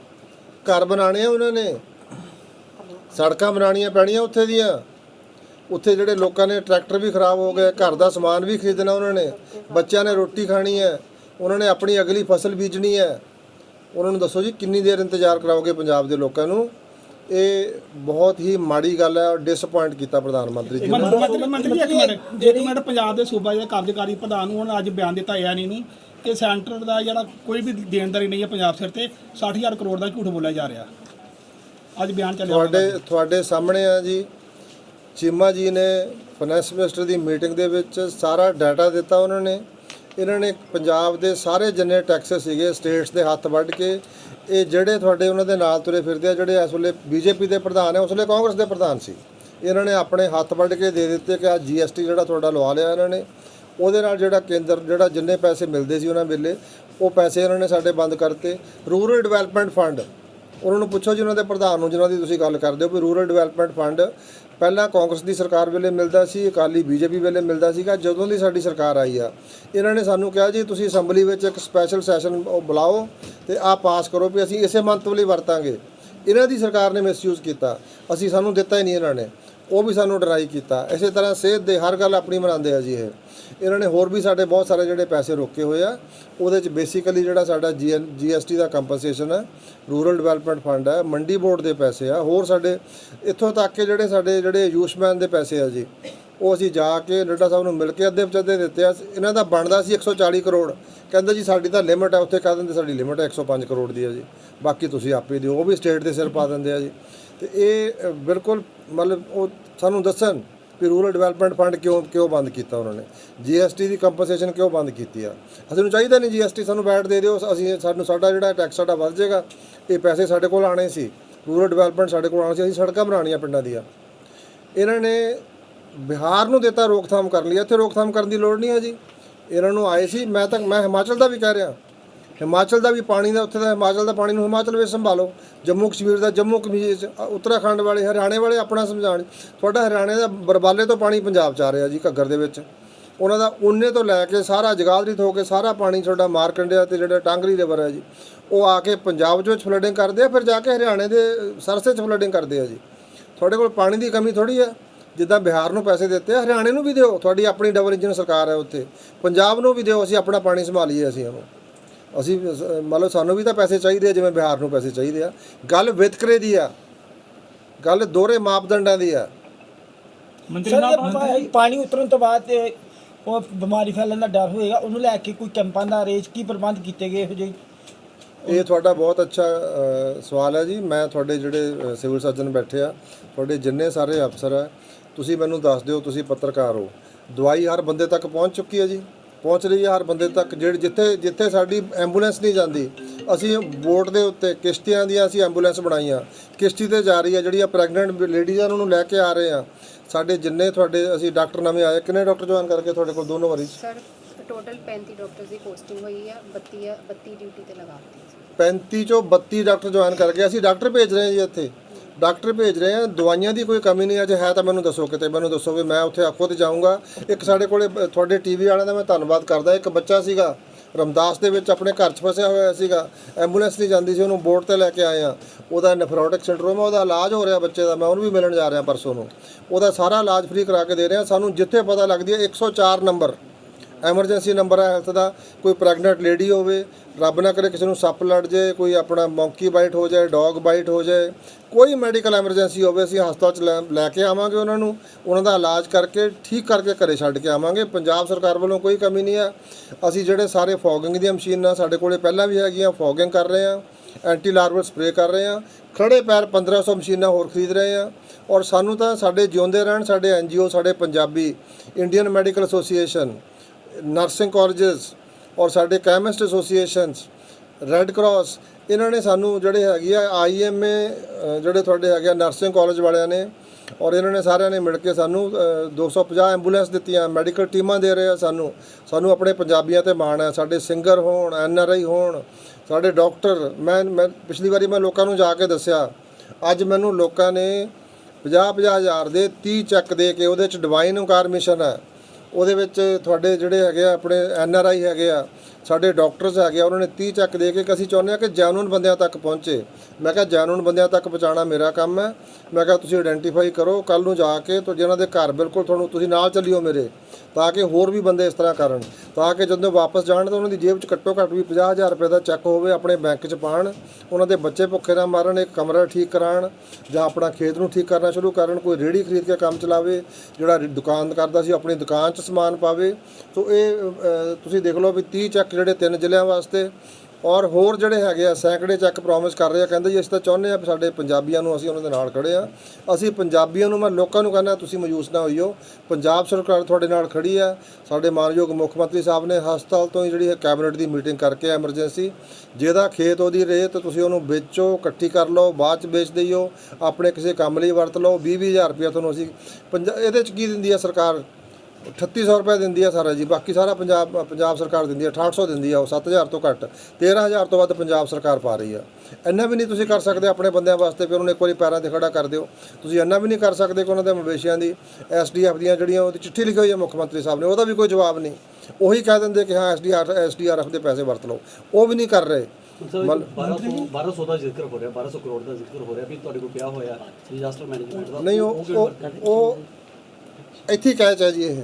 ਘਰ ਬਣਾਣੇ ਆ ਉਹਨਾਂ ਨੇ। ਸੜਕਾਂ ਬਣਾਉਣੀਆਂ ਪੈਣੀਆਂ ਉੱਥੇ ਦੀਆਂ। ਉੱਥੇ ਜਿਹੜੇ ਲੋਕਾਂ ਨੇ ਟਰੈਕਟਰ ਵੀ ਖਰਾਬ ਹੋ ਗਏ ਘਰ ਦਾ ਸਮਾਨ ਵੀ ਖਰੀਦਣਾ ਉਹਨਾਂ ਨੇ ਬੱਚਿਆਂ ਨੇ ਰੋਟੀ ਖਾਣੀ ਹੈ ਉਹਨਾਂ ਨੇ ਆਪਣੀ ਅਗਲੀ ਫਸਲ ਬੀਜਣੀ ਹੈ। ਉਹਨਾਂ ਨੂੰ ਦੱਸੋ ਜੀ ਕਿੰਨੀ ਦੇਰ ਇੰਤਜ਼ਾਰ ਕਰਾਓਗੇ ਪੰਜਾਬ ਦੇ ਲੋਕਾਂ ਨੂੰ? ਇਹ ਬਹੁਤ ਹੀ ਮਾੜੀ ਗੱਲ ਹੈ ਔਰ ਡਿਸਪਾਇੰਟ ਕੀਤਾ ਪ੍ਰਧਾਨ ਮੰਤਰੀ ਜੀ ਨੇ। ਮੰਤਰੀ ਮੰਤਰੀ ਇੱਕ ਮਿੰਟ ਇੱਕ ਮਿੰਟ ਪੰਜਾਬ ਦੇ ਸੂਬਾ ਦੇ ਕਾਰਜਕਾਰੀ ਪ੍ਰਧਾਨ ਨੂੰ ਹੁਣ ਅੱਜ ਬਿਆਨ ਦਿੱਤਾ ਗਿਆ ਨਹੀਂ ਨੂੰ ਕਿ ਸੈਂਟਰ ਦਾ ਜਿਹੜਾ ਕੋਈ ਵੀ ਦੇਣਦਾਰੀ ਨਹੀਂ ਹੈ ਪੰਜਾਬ ਸਿਰ ਤੇ 60000 ਕਰੋੜ ਦਾ ਝੂਠ ਬੋਲਿਆ ਜਾ ਰਿਹਾ। ਅੱਜ ਬਿਆਨ ਚੱਲਿਆ। ਤੁਹਾਡੇ ਤੁਹਾਡੇ ਸਾਹਮਣੇ ਆ ਜੀ ਚੀਮਾ ਜੀ ਨੇ ਫਾਈਨੈਂਸ ਮਿਨਿਸਟਰ ਦੀ ਮੀਟਿੰਗ ਦੇ ਵਿੱਚ ਸਾਰਾ ਡਾਟਾ ਦਿੱਤਾ ਉਹਨਾਂ ਨੇ। ਇਹਨਾਂ ਨੇ ਪੰਜਾਬ ਦੇ ਸਾਰੇ ਜਿੰਨੇ ਟੈਕਸ ਸੀਗੇ ਸਟੇਟਸ ਦੇ ਹੱਥ ਵੱਢ ਕੇ ਇਹ ਜਿਹੜੇ ਤੁਹਾਡੇ ਉਹਨਾਂ ਦੇ ਨਾਲ ਤੁਰੇ ਫਿਰਦੇ ਆ, ਜਿਹੜੇ ਇਸ ਵੇਲੇ ਬੀਜੇਪੀ ਦੇ ਪ੍ਰਧਾਨ ਹੈ ਉਸ ਵੇਲੇ ਕਾਂਗਰਸ ਦੇ ਪ੍ਰਧਾਨ ਸੀ। ਇਹਨਾਂ ਨੇ ਆਪਣੇ ਹੱਥ ਵੱਢ ਕੇ ਦੇ ਦਿੱਤੇ ਕਿ ਆ ਜੀਐਸਟੀ ਜਿਹੜਾ ਤੁਹਾਡਾ ਲਵਾ ਲਿਆ ਇਹਨਾਂ ਨੇ। ਉਹਦੇ ਨਾਲ ਜਿਹੜਾ ਕੇਂਦਰ, ਜਿਹੜਾ ਜਿੰਨੇ ਪੈਸੇ ਮਿਲਦੇ ਸੀ ਉਹਨਾਂ ਵੇਲੇ, ਉਹ ਪੈਸੇ ਇਹਨਾਂ ਨੇ ਸਾਡੇ ਬੰਦ ਕਰਤੇ। ਰੂਰਲ ਡਿਵੈਲਪਮੈਂਟ ਫੰਡ ਉਹਨਾਂ ਨੂੰ ਪੁੱਛੋ ਜੀ, ਉਹਨਾਂ ਦੇ ਪ੍ਰਧਾਨ ਨੂੰ, ਜਿਨ੍ਹਾਂ ਦੀ ਤੁਸੀਂ ਗੱਲ ਕਰਦੇ ਹੋ, ਵੀ ਰੂਰਲ ਡਿਵੈਲਪਮੈਂਟ ਫੰਡ ਪਹਿਲਾਂ ਕਾਂਗਰਸ ਦੀ ਸਰਕਾਰ ਵੇਲੇ ਮਿਲਦਾ ਸੀ, ਅਕਾਲੀ ਬੀਜੇਪੀ ਵੇਲੇ ਮਿਲਦਾ ਸੀਗਾ, ਜਦੋਂ ਦੀ ਸਾਡੀ ਸਰਕਾਰ ਆਈ ਆ। ਇਹਨਾਂ ਨੇ ਸਾਨੂੰ ਕਿਹਾ ਜੀ, ਤੁਸੀਂ ਅਸੈਂਬਲੀ ਵਿੱਚ ਇੱਕ ਸਪੈਸ਼ਲ ਸੈਸ਼ਨ ਬੁਲਾਓ ਤੇ ਆਹ ਪਾਸ ਕਰੋ ਵੀ ਅਸੀਂ ਇਸੇ ਮੰਤਵ ਲਈ ਵਰਤਾਂਗੇ। ਇਹਨਾਂ ਦੀ ਸਰਕਾਰ ਨੇ ਮਿਸਯੂਜ਼ ਕੀਤਾ। ਅਸੀਂ ਸਾਨੂੰ ਦਿੱਤਾ ਹੀ ਨਹੀਂ ਇਹਨਾਂ ਨੇ। ਉਹ ਵੀ ਸਾਨੂੰ ਡਰਾਈ ਕੀਤਾ। ਇਸੇ ਤਰ੍ਹਾਂ ਸਿਹਤ ਦੇ ਹਰ ਗੱਲ ਆਪਣੀ ਮਨਾਉਂਦੇ ਆ ਜੀ ਇਹ। ਇਹਨਾਂ ਨੇ ਹੋਰ ਵੀ ਸਾਡੇ ਬਹੁਤ ਸਾਰੇ ਜਿਹੜੇ ਪੈਸੇ ਰੋਕੇ ਹੋਏ ਆ, ਉਹਦੇ ਚ ਬੇਸਿਕਲੀ ਜਿਹੜਾ ਸਾਡਾ ਜੀਐਸਟੀ ਦਾ ਕੰਪਨਸੇਸ਼ਨ ਹੈ ਰੂਰਲ ਡਿਵੈਲਪਮੈਂਟ ਫੰਡ ਹੈ ਮੰਡੀ ਬੋਰਡ ਦੇ ਪੈਸੇ ਆ, ਹੋਰ ਸਾਡੇ ਇੱਥੋਂ ਤੱਕ ਕਿ ਜਿਹੜੇ ਸਾਡੇ ਜਿਹੜੇ ਆਯੁਸ਼ਮਾਨ ਦੇ ਪੈਸੇ ਆ ਜੀ, ਉਹ ਅਸੀਂ ਜਾ ਕੇ ਨੱਡਾ ਸਾਹਿਬ ਨੂੰ ਮਿਲ ਕੇ ਅੱਧੇ ਪਚੱਧੇ ਦਿੱਤੇ ਆ। ਇਹਨਾਂ ਦਾ ਬਣਦਾ ਸੀ 140 ਕਰੋੜ। ਕਹਿੰਦੇ ਜੀ ਸਾਡੀ ਤਾਂ ਲਿਮਟ ਹੈ ਉੱਥੇ ਕਹਿ ਦਿੰਦੇ ਸਾਡੀ ਲਿਮਟ ਹੈ 105 ਕਰੋੜ ਦੀ ਹੈ ਜੀ। ਬਾਕੀ ਤੁਸੀਂ ਆਪੇ ਦਿਓ, ਉਹ ਵੀ ਸਟੇਟ ਦੇ ਸਿਰ ਪਾ ਦਿੰਦੇ ਆ ਜੀ। ਤੇ ਇਹ ਬਿਲਕੁਲ ਮਤਲਬ ਉਹ ਸਾਨੂੰ ਦੱਸਣ ਵੀ ਰੂਰਲ ਡਿਵੈਲਪਮੈਂਟ ਫੰਡ ਕਿਉਂ ਕਿਉਂ ਬੰਦ ਕੀਤਾ ਉਹਨਾਂ ਨੇ? ਜੀਐਸਟੀ ਦੀ ਕੰਪਨਸੇਸ਼ਨ ਕਿਉਂ ਬੰਦ ਕੀਤੀ ਆ? ਅਸੀਂ ਨੂੰ ਚਾਹੀਦਾ ਨਹੀਂ ਜੀਐਸਟੀ ਸਾਨੂੰ ਬੈਠ ਦੇ ਦਿਓ, ਅਸੀਂ ਸਾਨੂੰ ਸਾਡਾ ਜਿਹੜਾ ਟੈਕਸ ਸਾਡਾ ਵੱਧ ਜਾਏਗਾ, ਇਹ ਪੈਸੇ ਸਾਡੇ ਕੋਲ ਆਣੇ ਸੀ। ਰੂਰਲ ਡਿਵੈਲਪਮੈਂਟ ਸਾਡੇ ਕੋਲ ਆਉਣਾ ਸੀ, ਅਸੀਂ ਸੜਕਾਂ ਬਣਾਉਣੀਆਂ ਪਿੰਡਾਂ ਦੀਆਂ। ਇਹਨਾਂ ਨੇ ਬਿਹਾਰ ਨੂੰ ਦਿੱਤਾ ਰੋਕਥਾਮ ਕਰਨ ਲਈ, ਇੱਥੇ ਰੋਕਥਾਮ ਕਰਨ ਦੀ ਲੋੜ ਨਹੀਂ ਹੈ ਜੀ। ਇਹਨਾਂ ਨੂੰ ਆਏ ਸੀ, ਮੈਂ ਤਾਂ, ਮੈਂ ਹਿਮਾਚਲ ਦਾ ਵੀ ਕਹਿ ਰਿਹਾ। ਹਿਮਾਚਲ ਦਾ ਵੀ ਪਾਣੀ ਦਾ ਉੱਥੇ ਦਾ ਹਿਮਾਚਲ ਦਾ ਪਾਣੀ ਨੂੰ ਹਿਮਾਚਲ ਵਿੱਚ ਸੰਭਾਲੋ। ਜੰਮੂ ਕਸ਼ਮੀਰ ਦਾ ਜੰਮੂ ਕਸ਼ਮੀਰ 'ਚ ਉੱਤਰਾਖੰਡ ਵਾਲੇ ਹਰਿਆਣੇ ਵਾਲੇ ਆਪਣਾ ਸਮਝਾਣ। ਤੁਹਾਡਾ ਹਰਿਆਣੇ ਦਾ ਬਰਬਾਲੇ ਤੋਂ ਪਾਣੀ ਪੰਜਾਬ 'ਚ ਆ ਰਿਹਾ ਜੀ ਘੱਗਰ ਦੇ ਵਿੱਚ। ਉਹਨਾਂ ਦਾ ਉਨੇ ਤੋਂ ਲੈ ਕੇ ਸਾਰਾ ਜਗਾਦਰੀ ਤੋਂ ਕੇ ਸਾਰਾ ਪਾਣੀ ਤੁਹਾਡਾ ਮਾਰਕੰਡਿਆ ਤੇ ਜਿਹੜਾ ਟਾਂਗਰੀ ਰਿਵਰ ਹੈ ਜੀ ਉਹ ਆ ਕੇ ਪੰਜਾਬ 'ਚ ਫਲੱਡਿੰਗ ਕਰਦੇ ਆ ਫਿਰ ਜਾ ਕੇ ਹਰਿਆਣੇ ਦੇ ਸਰਸੇ 'ਚ ਫਲੱਡਿੰਗ ਕਰਦੇ ਆ ਜੀ। ਤੁਹਾਡੇ ਕੋਲ ਪਾਣੀ ਦੀ ਕਮੀ ਥੋੜੀ ਆ ਜਿੱਦਾਂ ਬਿਹਾਰ ਨੂੰ ਪੈਸੇ ਦਿੱਤੇ ਆ, ਹਰਿਆਣੇ ਨੂੰ ਵੀ ਦਿਓ। ਤੁਹਾਡੀ ਆਪਣੀ ਡਬਲ ਇੰਜਨ ਸਰਕਾਰ ਹੈ ਉੱਥੇ। ਪੰਜਾਬ ਨੂੰ ਵੀ ਦਿਓ ਅਸੀਂ ਆਪਣਾ ਪਾਣੀ ਸੰਭਾਲੀਏ ਅਸੀਂ ਉਹਨੂੰ ਅਸੀਂ ਮੰਨ ਲਓ ਸਾਨੂੰ ਵੀ ਤਾਂ ਪੈਸੇ ਚਾਹੀਦੇ ਆ ਜਿਵੇਂ ਬਿਹਾਰ ਨੂੰ ਪੈਸੇ ਚਾਹੀਦੇ ਆ। ਗੱਲ ਵਿਤਕਰੇ ਦੀ ਆ। ਗੱਲ ਦੋਹਰੇ ਮਾਪਦੰਡਾਂ ਦੀ ਆ। ਮੰਤਰੀ ਸਾਹਿਬ ਪਾਣੀ ਉਤਰਨ ਤੋਂ ਬਾਅਦ ਉਹ ਬਿਮਾਰੀ ਫੈਲਣ ਦਾ ਡਰ ਹੋਏਗਾ ਉਹਨੂੰ ਲੈ ਕੇ ਕੋਈ ਕੈਂਪਾਂ ਦਾ ਅਰੇਂਜ ਕੀ ਪ੍ਰਬੰਧ ਕੀਤੇ ਗਏ ਇਹੋ ਜਿਹੇ? ਇਹ ਤੁਹਾਡਾ ਬਹੁਤ ਅੱਛਾ ਸਵਾਲ ਹੈ ਜੀ। ਮੈਂ ਤੁਹਾਡੇ ਜਿਹੜੇ ਸਿਵਲ ਸਰਜਨ ਬੈਠੇ ਆ ਤੁਹਾਡੇ ਜਿੰਨੇ ਸਾਰੇ ਅਫਸਰ ਆ ਤੁਸੀਂ ਮੈਨੂੰ ਦੱਸ ਦਿਓ ਤੁਸੀਂ ਪੱਤਰਕਾਰ ਹੋ। ਦਵਾਈ ਹਰ ਬੰਦੇ ਤੱਕ ਪਹੁੰਚ ਚੁੱਕੀ ਹੈ ਜੀ? ਪਹੁੰਚ ਰਹੀ ਹੈ ਹਰ ਬੰਦੇ ਤੱਕ ਜਿਹੜੇ ਜਿੱਥੇ ਜਿੱਥੇ ਸਾਡੀ ਐਂਬੂਲੈਂਸ ਨਹੀਂ ਜਾਂਦੀ ਅਸੀਂ ਬੋਟ ਦੇ ਉੱਤੇ ਕਿਸ਼ਤੀਆਂ ਦੀਆਂ ਅਸੀਂ ਐਂਬੂਲੈਂਸ ਬਣਾਈਆਂ। ਕਿਸ਼ਤੀ ਤੇ ਜਾ ਰਹੀ ਹੈ ਜਿਹੜੀਆਂ ਪ੍ਰੈਗਨੈਂਟ ਲੇਡੀਜ਼ ਆ ਉਹਨਾਂ ਨੂੰ ਲੈ ਕੇ ਆ ਰਹੇ ਆ। ਸਾਡੇ ਜਿੰਨੇ ਤੁਹਾਡੇ ਅਸੀਂ ਡਾਕਟਰ ਨਵੇਂ ਆਏ ਕਿੰਨੇ ਡਾਕਟਰ ਜੁਆਇਨ ਕਰਕੇ ਤੁਹਾਡੇ ਕੋਲ? ਦੋਨੋਂ ਵਾਰੀ। ਸਰ ਟੋਟਲ 35 ਡਾਕਟਰਸ ਦੀ ਪੋਸਟਿੰਗ ਹੋਈ ਹੈ 32 ਆ- 32 ਡਿਊਟੀ ਤੇ ਲਗਾ ਦਿੱਤੀ। ਸੀ 35 ਚੋਂ 32 ਡਾਕਟਰ ਜੁਆਇਨ ਕਰ ਗਏ ਅਸੀਂ ਡਾਕਟਰ ਭੇਜ ਰਹੇ ਹਾਂ ਜੀ ਇੱਥੇ। ਡਾਕਟਰ ਭੇਜ ਰਹੇ ਹਾਂ ਦਵਾਈਆਂ ਦੀ ਕੋਈ ਕਮੀ ਨਹੀਂ, ਅੱਜ ਹੈ ਤਾਂ ਮੈਨੂੰ ਦੱਸੋ ਕਿਤੇ, ਮੈਨੂੰ ਦੱਸੋ ਵੀ ਮੈਂ ਉੱਥੇ ਖੁਦ ਜਾਊਂਗਾ। ਇੱਕ ਸਾਡੇ ਕੋਲੇ ਬ- ਤੁਹਾਡੇ ਟੀਵੀ ਵਾਲਿਆਂ ਦਾ ਮੈਂ ਧੰਨਵਾਦ ਕਰਦਾ, ਇੱਕ ਬੱਚਾ ਸੀਗਾ, ਰਮਦਾਸ ਦੇ ਵਿੱਚ ਆਪਣੇ ਘਰ 'ਚ ਫਸਿਆ ਹੋਇਆ ਸੀਗਾ, ਐਂਬੂਲੈਂਸ ਨਹੀਂ ਜਾਂਦੀ ਸੀ, ਉਹਨੂੰ ਬੋਰਡ ਤੇ ਲੈ ਕੇ ਆਏ ਆ। ਉਹਦਾ ਨੈਫਰੋਟਿਕ ਸਿੰਡਰੋਮ ਆ, ਉਹਦਾ ਇਲਾਜ ਹੋ ਰਿਹਾ ਬੱਚੇ ਦਾ, ਮੈਂ ਉਹਨੂੰ ਵੀ ਮਿਲਣ ਜਾ ਰਿਹਾ ਪਰਸੋਂ ਨੂੰ। ਉਹਦਾ ਸਾਰਾ ਇਲਾਜ ਫ੍ਰੀ ਕਰਾ ਕੇ ਦੇ ਰਿਹਾ, ਸਾਨੂੰ ਜਿੱਥੇ ਪਤਾ ਲੱਗਦੀ ਹੈ 104 ਨੰਬਰ। ਐਮਰਜੈਂਸੀ ਨੰਬਰ ਹੈ ਹੈਲਥ ਦਾ, ਕੋਈ ਪ੍ਰੈਗਨੈਂਟ ਲੇਡੀ ਹੋਵੇ, ਰੱਬ ਨਾ ਕਰੇ ਕਿਸੇ ਨੂੰ ਸੱਪ ਲੜ ਜੇ ਕੋਈ ਆਪਣਾ ਮੌਂਕੀ ਬਾਈਟ ਹੋ ਜਾਏ ਡੌਗ ਬਾਈਟ ਹੋ ਜਾਏ, ਕੋਈ ਮੈਡੀਕਲ ਐਮਰਜੈਂਸੀ ਹੋਵੇ, ਅਸੀਂ ਹਸਪਤਾਲ ਚ ਲੈ- ਲੈ ਕੇ ਆਵਾਂਗੇ ਉਹਨਾਂ ਨੂੰ, ਉਹਨਾਂ ਦਾ ਇਲਾਜ ਕਰਕੇ, ਠੀਕ ਕਰਕੇ ਘਰੇ ਛੱਡ ਕੇ ਆਵਾਂਗੇ। ਪੰਜਾਬ ਸਰਕਾਰ ਵੱਲੋਂ ਕੋਈ ਕਮੀ ਨਹੀਂ ਆ। ਅਸੀਂ ਜਿਹੜੇ ਸਾਰੇ ਫੋਗਿੰਗ ਦੀਆਂ ਮਸ਼ੀਨਾਂ ਸਾਡੇ ਕੋਲੇ ਪਹਿਲਾਂ ਵੀ ਹੈਗੀਆਂ ਫੋਗਿੰਗ ਕਰ ਰਹੇ ਹਾਂ ਐਂਟੀ ਲਾਰਵਲ ਸਪਰੇ ਕਰ ਰਹੇ ਹਾਂ ਖੜੇ ਪੈਰ 1500 ਮਸ਼ੀਨਾਂ ਹੋਰ ਖਰੀਦ ਰਹੇ ਹਾਂ ਔਰ ਸਾਨੂੰ ਤਾਂ ਸਾਡੇ ਜਿਉਂਦੇ ਰਹਿਣ, ਸਾਡੇ ਐਨਜੀਓ ਸਾਡੇ Punjabi Indian medical association nursing colleges ਔਰ ਸਾਡੇ ਕੈਮਿਸਟ ਐਸੋਸੀਏਸ਼ਨਸ ਰੈੱਡ ਕਰਾਸ ਇਹਨਾਂ ਨੇ ਸਾਨੂੰ ਜਿਹੜੇ ਹੈਗੇ ਆ ਆਈਐਮਏ ਜਿਹੜੇ ਤੁਹਾਡੇ ਹੈਗੇ ਆ ਨਰਸਿੰਗ ਕਾਲਜ ਵਾਲਿਆਂ ਨੇ ਔਰ ਇਹਨਾਂ ਨੇ ਸਾਰਿਆਂ ਨੇ ਮਿਲ ਕੇ ਸਾਨੂੰ ਅ, 250 ਐਂਬੂਲੈਂਸ ਦਿੱਤੀਆਂ ਮੈਡੀਕਲ ਟੀਮਾਂ ਦੇ ਰਹੇ ਆ ਸਾਨੂੰ। ਸਾਨੂੰ ਆਪਣੇ ਪੰਜਾਬੀਆਂ ਤੇ ਮਾਣ ਹੈ ਸਾਡੇ ਸਿੰਗਰ ਹੋਣ ਐਨਆਰਆਈ ਹੋਣ ਸਾਡੇ ਡਾਕਟਰ ਮੈਂ ਮੈਂ ਪਿਛਲੀ ਵਾਰੀ ਮੈਂ ਲੋਕਾਂ ਨੂੰ ਜਾ ਕੇ ਦੱਸਿਆ ਅੱਜ ਮੈਨੂੰ ਲੋਕਾਂ ਨੇ 50 ਹਜ਼ਾਰ ਦੇ 30 ਚੈੱਕ ਦੇ ਕੇ ਉਹਦੇ ਚ ਡਿਵਾਈਨ ਓਕਾਰ ਮਿਸ਼ਨ ਹੈ। ਉਹਦੇ ਵਿੱਚ ਤੁਹਾਡੇ ਜਿਹੜੇ ਹੈਗੇ ਆ ਆਪਣੇ ਐਨ ਆਰ ਆਈ ਹੈਗੇ ਆ ਸਾਡੇ ਡਾਕਟਰਸ ਹੈਗੇ ਆ, ਉਹਨਾਂ ਨੇ 30 ਚੱਕ ਦੇ ਕੇ ਕਿ ਅਸੀਂ ਚਾਹੁੰਦੇ ਆ ਕਿ ਜੈਨੂਨ ਬੰਦਿਆਂ ਤੱਕ ਪਹੁੰਚੇ। ਮੈਂ ਕਿਹਾ ਜੈਨੂਨ ਬੰਦਿਆਂ ਤੱਕ ਪਹੁੰਚਾਉਣਾ ਮੇਰਾ ਕੰਮ ਹੈ। ਮੈਂ ਕਿਹਾ ਤੁਸੀਂ ਆਇਡੈਂਟੀਫਾਈ ਕਰੋ ਕੱਲ ਨੂੰ ਜਾ ਕੇ ਤੇ ਜਿਹਨਾਂ ਦੇ ਘਰ ਬਿਲਕੁਲ ਤੁਹਾਨੂੰ ਤੁਸੀਂ ਨਾਲ ਚੱਲਿਓ ਮੇਰੇ, ਤਾਂ ਕਿ ਹੋਰ ਵੀ ਬੰਦੇ ਇਸ ਤਰ੍ਹਾਂ ਕਰਨ। ਤਾਂ ਕਿ ਜਦੋਂ ਵਾਪਸ ਜਾਣ ਤਾਂ ਉਹਨਾਂ ਦੀ ਜੇਬ 'ਚ ਘੱਟੋ ਘੱਟ ਵੀ 50000 ਰੁਪਏ ਦਾ ਚੈੱਕ ਹੋਵੇ ਆਪਣੇ ਬੈਂਕ 'ਚ ਪਾਣ, ਉਹਨਾਂ ਦੇ ਬੱਚੇ ਭੁੱਖੇ ਨਾ ਮਾਰਨ, ਇੱਕ ਕਮਰਾ ਠੀਕ ਕਰਾਉਣ ਜਾਂ ਆਪਣਾ ਖੇਤ ਨੂੰ ਠੀਕ ਕਰਨਾ ਸ਼ੁਰੂ ਕਰਨ, ਕੋਈ ਰੇੜੀ ਖਰੀਦ ਕੇ ਕੰਮ ਚਲਾਵੇ, ਜਿਹੜਾ ਰੇ- ਦੁਕਾਨ ਕਰਦਾ ਸੀ ਆਪਣੀ ਦੁਕਾਨ 'ਚ ਸਮਾਨ ਪਾਵੇ। ਸੋ ਇਹ ਤੁਸੀਂ ਦੇਖ ਲਓ ਵੀ 30 ਚੱਕ ਜਿਹੜੇ ਤਿੰਨ ਜ਼ਿਲ੍ਹਿਆਂ ਵਾਸਤੇ ਔਰ ਹੋਰ ਜਿਹੜੇ ਹੈਗੇ ਆ, ਸੈਂਕੜੇ ਚੱਕ ਪ੍ਰੋਮਿਸ ਕਰ ਰਹੇ ਆ, ਕਹਿੰਦੇ ਜੀ ਅਸੀਂ ਤਾਂ ਚਾਹੁੰਦੇ ਆ ਵੀ ਸਾਡੇ ਪੰਜਾਬੀਆਂ ਨੂੰ ਅਸੀਂ ਉਹਨਾਂ ਦੇ ਨਾਲ ਖੜੇ ਆ। ਅਸੀਂ ਪੰਜਾਬੀਆਂ ਨੂੰ, ਮੈਂ ਲੋਕਾਂ ਨੂੰ ਕਹਿੰਦਾ, ਤੁਸੀਂ ਮਯੂਸ ਨਾ ਹੋਈਓ। ਪੰਜਾਬ ਸਰਕਾਰ ਤੁਹਾਡੇ ਨਾਲ ਖੜੀ ਆ। ਸਾਡੇ ਮਾਨਯੋਗ ਮੁੱਖ ਮੰਤਰੀ ਸਾਹਿਬ ਨੇ ਹਸਪਤਾਲ ਤੋਂ ਹੀ ਜਿਹੜੀ ਹੈ ਕੈਬਨਿਟ ਦੀ ਮੀਟਿੰਗ ਕਰਕੇ ਐਮਰਜੈਂਸੀ ਜਿਹਦਾ ਖੇਤ ਉਹਦੀ ਰਹੇ ਤਾਂ ਤੁਸੀਂ ਉਹਨੂੰ ਵੇਚੋ, ਇਕੱਠੀ ਕਰ ਲਓ, ਬਾਅਦ ਚ ਵੇਚ ਦਈਓ, ਆਪਣੇ ਕਿਸੇ ਕੰਮ ਲਈ ਵਰਤ ਲਓ 20 20000 ਰੁਪਏ ਤੁਹਾਨੂੰ ਅਸੀਂ ਪੰਜਾ, ਇਹਦੇ ਚ ਕੀ ਦਿੰਦੀ ਆ ਸਰਕਾਰ? 3800 ਰੁਪਏ ਦਿੰਦੀ ਆ ਸਾਰਾ ਜੀ ਬਾਕੀ ਸਾਰਾ ਪੰਜਾਬ ਪੰਜਾਬ ਸਰਕਾਰ ਦਿੰਦੀ ਆ 6800 ਦਿੰਦੀ ਆ ਉਹ 7000 ਤੋਂ ਘੱਟ 13000 ਤੋਂ ਵੱਧ ਪੰਜਾਬ ਸਰਕਾਰ ਪਾ ਰਹੀ ਆ। ਇੰਨਾ ਵੀ ਨਹੀਂ ਤੁਸੀਂ ਕਰ ਸਕਦੇ ਆਪਣੇ ਬੰਦਿਆਂ ਵਾਸਤੇ ਫਿਰ ਉਹਨੂੰ ਇੱਕ ਵਾਰੀ ਪੈਰਾਂ ਤੇ ਖੜਾ ਕਰ ਦਿਓ। ਤੁਸੀਂ ਇੰਨਾ ਵੀ ਨਹੀਂ ਕਰ ਸਕਦੇ ਕਿ ਉਹਨਾਂ ਦੇ ਮਵੇਸ਼ੀਆਂ ਦੀ ਐਸਡੀਐਫ ਦੀਆਂ ਜਿਹੜੀਆਂ ਉਹਦੀ ਚਿੱਠੀ ਲਿਖੀ ਹੋਈ ਹੈ ਮੁੱਖ ਮੰਤਰੀ ਸਾਹਿਬ ਨੇ ਉਹਦਾ ਵੀ ਕੋਈ ਜਵਾਬ ਨਹੀਂ। ਉਹੀ ਕਹਿ ਦਿੰਦੇ ਕਿ ਹਾਂ ਐਸਡੀਆਰ ਐਸਡੀਆਰਐਫ ਦੇ ਪੈਸੇ ਵਰਤ ਲਓ। ਉਹ ਵੀ ਨਹੀਂ ਕਰ ਰਹੇ। ਸਰ 1200 1200 ਦਾ ਜ਼ਿਕਰ ਹੋ ਰਿਹਾ 1200 ਕਰੋੜ ਦਾ ਜ਼ਿਕਰ ਹੋ ਰਿਹਾ ਵੀ ਤੁਹਾਡੇ ਕੋਲ ਪਿਆ ਹੋਇਆ ਡਿਜ਼ਾਸਟਰ ਮੈਨੇਜਮੈਂਟ ਦਾ? ਨਹੀਂ ਉਹ ਕਿਉਂ ਉਹ ਇੱਥੇ ਕੈਚ ਹੈ ਜੀ ਇਹ।